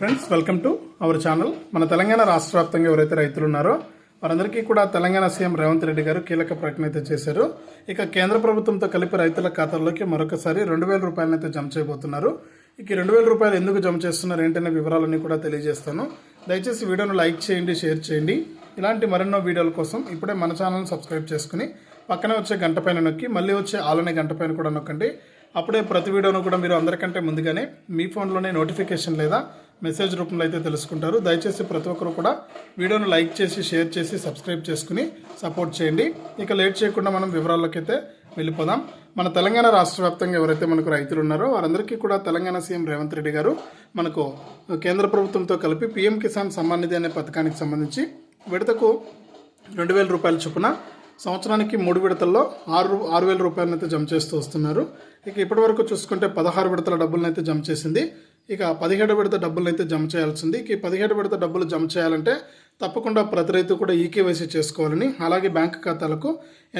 Friends welcome to our channel మన తెలంగాణ రాష్ట్ర వ్యాప్తంగా ఎవరైతే రైతులు ఉన్నారో వారందరికీ కూడా తెలంగాణ సీఎం రేవంత్ రెడ్డి గారు కీలక ప్రకటన అయితే చేశారు. ఇక కేంద్ర ప్రభుత్వంతో కలిపి రైతుల ఖాతాల్లోకి మరొకసారి రెండు వేల రూపాయలనైతే జమ చేయబోతున్నారు. ఇక రెండు వేల రూపాయలు ఎందుకు జమ చేస్తున్నారు ఏంటనే వివరాలన్నీ కూడా తెలియజేస్తాను. దయచేసి వీడియోను లైక్ చేయండి షేర్ చేయండి. ఇలాంటి మరెన్నో వీడియోల కోసం ఇప్పుడే మన ఛానల్ని సబ్స్క్రైబ్ చేసుకుని పక్కనే వచ్చే గంట పైన నొక్కి మళ్ళీ వచ్చే ఆలనే గంట పైన కూడా నొక్కండి. అప్పుడే ప్రతి వీడియోను కూడా మీరు అందరికంటే ముందుగానే మీ ఫోన్లోనే నోటిఫికేషన్ లేదా మెసేజ్ రూపంలో అయితే తెలుసుకుంటారు. దయచేసి ప్రతి ఒక్కరు కూడా వీడియోను లైక్ చేసి షేర్ చేసి సబ్స్క్రైబ్ చేసుకుని సపోర్ట్ చేయండి. ఇక లేట్ చేయకుండా మనం వివరాల్లోకైతే అయితే వెళ్ళిపోదాం. మన తెలంగాణ రాష్ట్ర వ్యాప్తంగా ఎవరైతే మనకు రైతులు ఉన్నారో వారందరికీ కూడా తెలంగాణ సీఎం రేవంత్ రెడ్డి గారు మనకు కేంద్ర ప్రభుత్వంతో కలిపి పీఎం కిసాన్ సమ్మాన్ నిధి అనే పథకానికి సంబంధించి విడతకు రెండు వేల రూపాయల చొప్పున సంవత్సరానికి మూడు విడతల్లో ఆరు ఆరు వేల రూపాయలను అయితే జమ చేస్తూ వస్తున్నారు. ఇక ఇప్పటి వరకు చూసుకుంటే పదహారు విడతల డబ్బులను అయితే జమ చేసింది. ఇక పదిహేడు విడత డబ్బులను అయితే జమ చేయాల్సింది. ఇక ఈ పదిహేడు విడత డబ్బులు జమ చేయాలంటే తప్పకుండా ప్రతి రైతు కూడా ఈకేవైసీ చేసుకోవాలని అలాగే బ్యాంక్ ఖాతాలకు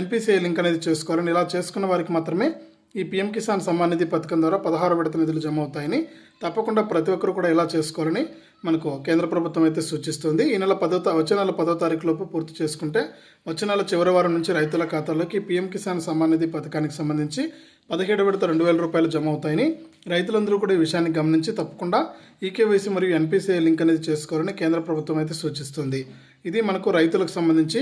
ఎన్పిసిఐ లింక్ అనేది చేసుకోవాలని ఇలా చేసుకున్న వారికి మాత్రమే ఈ పీఎం కిసాన్ సమ్మాన్ నిధి పథకం ద్వారా పదహారు విడత నిధులు జమ అవుతాయని తప్పకుండా ప్రతి ఒక్కరు కూడా ఇలా చేసుకోవాలని మనకు కేంద్ర ప్రభుత్వం అయితే సూచిస్తుంది. ఈ నెల పదో వచ్చే నెల పదో తారీఖు లోపు పూర్తి చేసుకుంటే వచ్చే నెల చివరి వారం నుంచి రైతుల ఖాతాలోకి పీఎం కిసాన్ సమ్మాన్ నిధి పథకానికి సంబంధించి పదిహేడు విడత రెండు వేల రూపాయలు జమ అవుతాయని రైతులందరూ కూడా ఈ విషయాన్ని గమనించి తప్పకుండా ఈకేవైసీ మరియు ఎన్పిసిఐ లింక్ అనేది చేసుకోవాలని కేంద్ర ప్రభుత్వం అయితే సూచిస్తుంది. ఇది మనకు రైతులకు సంబంధించి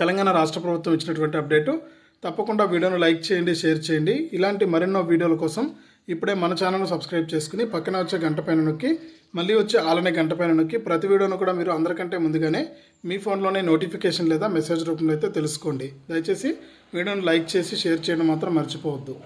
తెలంగాణ రాష్ట్ర ప్రభుత్వం ఇచ్చినటువంటి అప్డేటు. తప్పకుండా వీడియోను లైక్ చేయండి షేర్ చేయండి. ఇలాంటి మరెన్నో వీడియోల కోసం ఇప్పుడే మన ఛానల్ను సబ్స్క్రైబ్ చేసుకుని పక్కన వచ్చే గంట పైన నొక్కి మళ్ళీ వచ్చే ఆలనే గంట పైన నొక్కి ప్రతి వీడియోను కూడా మీరు అందరికంటే ముందుగానే మీ ఫోన్లోనే నోటిఫికేషన్ లేదా మెసేజ్ రూపంలో అయితే తెలుసుకోండి. దయచేసి వీడియోను లైక్ చేసి షేర్ చేయడం మాత్రం మర్చిపోవద్దు.